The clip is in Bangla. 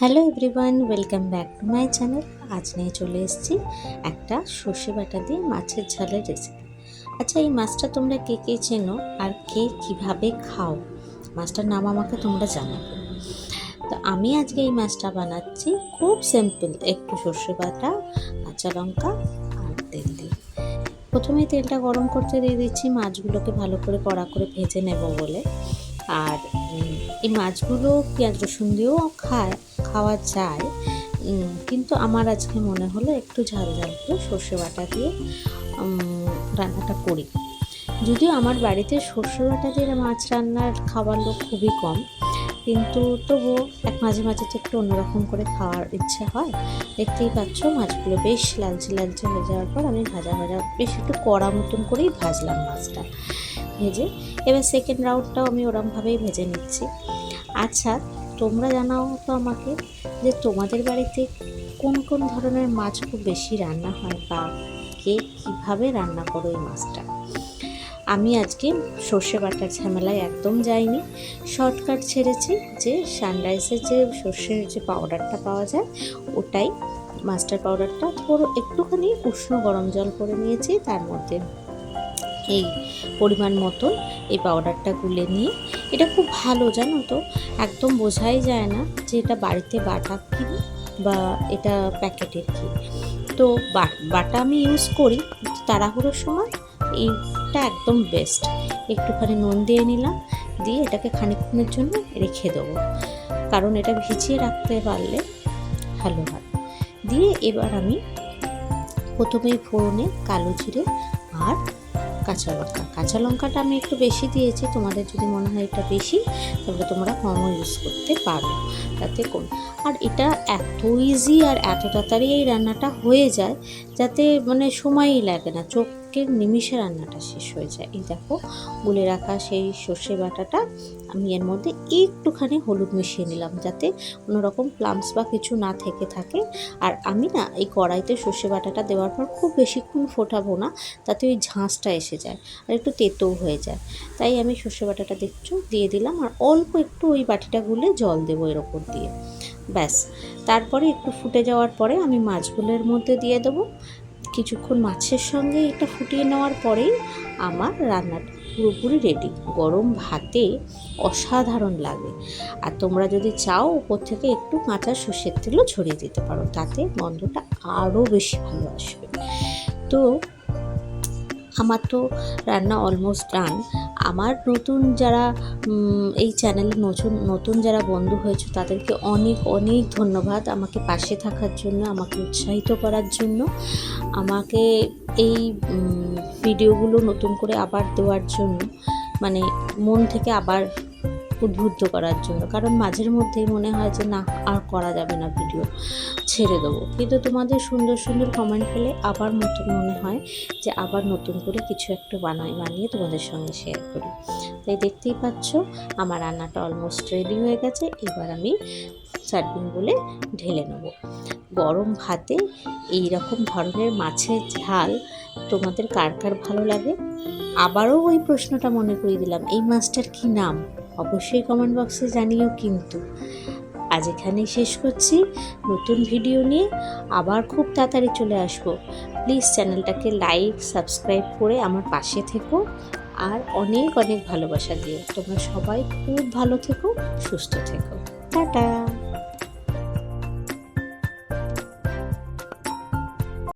Hello everyone, welcome back to my channel. আজ নিয়ে চলে এসেছি একটা সর্ষে বাটা দিয়ে মাছের ঝালের রেসিপি আচ্ছা এই মাছটা তোমরা কে কে চেনো আর কে কীভাবে খাও? মাছটার নাম আমাকে তোমরা জানাবে। তো আমি আজকে এই মাছটা বানাচ্ছি খুব সিম্পল একটু সর্ষে বাটা, কাঁচা লঙ্কা আর তেল দিয়ে। প্রথমে তেলটা গরম করতে দিয়ে দিচ্ছি, মাছগুলোকে ভালো করে কড়া করে ভেজে নেব বলে। আর এই মাছগুলো পেঁয়াজ রসুন দিয়েও খায় খাওয়া যায় কিন্তু আমার আজকে মনে হলো একটু ঝাল ঝাল করে সর্ষে বাটা দিয়ে রান্নাটা করি। যদিও আমার বাড়িতে সর্ষে বাটা দিয়ে মাছ রান্নার খাবার লোক খুবই কম, কিন্তু তবুও এক মাঝে মাঝে তো একটু অন্যরকম করে খাওয়ার ইচ্ছে হয়। দেখতেই পাচ্ছ মাছগুলো বেশ লালচে লালচে হয়ে যাওয়ার পর আমি ভাজা ভাজা বেশ একটু কড়া মতন করেই ভাজলাম মাছটা ভেজে। এবার সেকেন্ড রাউন্ডটাও আমি ওরমভাবেই ভেজে নিচ্ছি। আচ্ছা তোমরা জানাও তো আমাকে যে তোমাদের বাড়িতে কোন কোন ধরনের মাছ খুব বেশি রান্না হয় বা কে কীভাবে রান্না করো এই মাছটা। আমি আজকে সর্ষে বাটার ঝামেলায় একদম যাইনি। শর্টকাট ছেড়েছি যে সানরাইসের যে সর্ষের যে পাউডারটা পাওয়া যায়, ওটাই মাস্টার পাউডারটা। পুরো একটুখানি উষ্ণ গরম জল করে নিয়েছি, তার মধ্যে এই পরিমাণ মতন এই পাউডারটা গুলে নিয়ে। এটা খুব ভালো, জানো তো? একদম বোঝাই যায় না যে এটা বাড়িতে বাটা কি বা এটা প্যাকেটের কি। তো বাটা আমি ইউজ করি তাড়াহুড়োর সময়। এইটা একদম বেস্ট একটুখানি নুন দিয়ে নিলাম, দিয়ে এটাকে খানিকক্ষণের জন্য রেখে দেবো। কারণ এটা ভিজিয়ে রাখতে পারলে ভালো হয়। দিয়ে এবার আমি প্রথমেই ফোড়নে কালো জিরে আর কাঁচা লঙ্কা। কাঁচা লঙ্কাটা আমি একটু বেশি দিয়েছি, তোমাদের যদি মনে হয় এটা বেশি, তাহলে তোমরা কমও ইউজ করতে পারো। তাতে কোন আর এটা এত ইজি আর এত তাড়াতাড়ি এই রান্নাটা হয়ে যায়, যাতে মানে সময়ই লাগে না। চোখের নিমিষে রান্নাটা শেষ হয়ে যায়। এই দেখো, গুলে রাখা সেই সর্ষে বাটাটা আমি এর মধ্যে একটুখানি হলুদ মিশিয়ে নিলাম যাতে কোনো রকম প্লামস বা কিছু না থেকে থাকে। আর আমি না এই কড়াইতে সর্ষে বাটাটা দেওয়ার পর খুব বেশিক্ষণ ফোটাবো না, তাতে ওই ঝাঁসটা এসে যায় আর একটু তেতোও হয়ে যায়। তাই আমি সর্ষে বাটাটা দেখছ, দিয়ে দিলাম আর অল্প একটু ওই বাটিটা গুলে জল দেবো এর ওপর দিয়ে। ব্যাস, তারপরে একটু ফুটে যাওয়ার পরে আমি মাছগুলোর মধ্যে দিয়ে দেবো। কিছুক্ষণ মাছের সঙ্গে এটা ফুটিয়ে নেওয়ার পরেই আমার রান্নাটা পুরোপুরি রেডি গরম ভাতে অসাধারণ লাগে। আর তোমরা যদি চাও, উপর থেকে একটু কাঁচা সর্ষের তেলও ছড়িয়ে দিতে পারো, তাতে গন্ধটা আরও বেশি ভালো আসবে। তো আমার তো রান্না অলমোস্ট ডান আমার নতুন যারা এই চ্যানেলে নতুন নতুন যারা বন্ধু হয়েছে, তাদেরকে অনেক অনেক ধন্যবাদ আমাকে পাশে থাকার জন্য, আমাকে উৎসাহিত করার জন্য। আমাকে এই ভিডিওগুলো নতুন করে আবার দেওয়ার জন্য মানে মন থেকে আবার উদ্বুদ্ধ করার জন্য। কারণ মাঝের মধ্যেই মনে হয় যে, না, আর করা যাবে না ভিডিও, ছেড়ে দেবো। কিন্তু তোমাদের সুন্দর সুন্দর কমেন্ট পেলে আবার নতুন মনে হয় যে, আবার নতুন করে কিছু একটা বানাই, বানিয়ে তোমাদের সঙ্গে শেয়ার করি। তাই দেখতেই পাচ্ছ, আমার রান্নাটা অলমোস্ট রেডি হয়ে গেছে। এবার আমি সার্ভিং বলে ঢেলে নেব। গরম ভাতে এই রকম ধরনের মাছের ঝাল তোমাদের কার কার ভালো লাগে? আবারও ওই প্রশ্নটা মনে করিয়ে দিলাম, এই মাছটার কি নাম? অবশ্যই কমেন্ট বক্সে জানিও কিন্তু। আজ এখানেই শেষ করছি। নতুন ভিডিও নিয়ে আবার খুব তাড়াতাড়ি চলে আসব। প্লিজ চ্যানেলটাকে লাইক সাবস্ক্রাইব করে আমার পাশে থেকো। আর অনেক অনেক ভালোবাসা দিও। তোমরা সবাই খুব ভালো থেকো, সুস্থ থেকো। টাটা!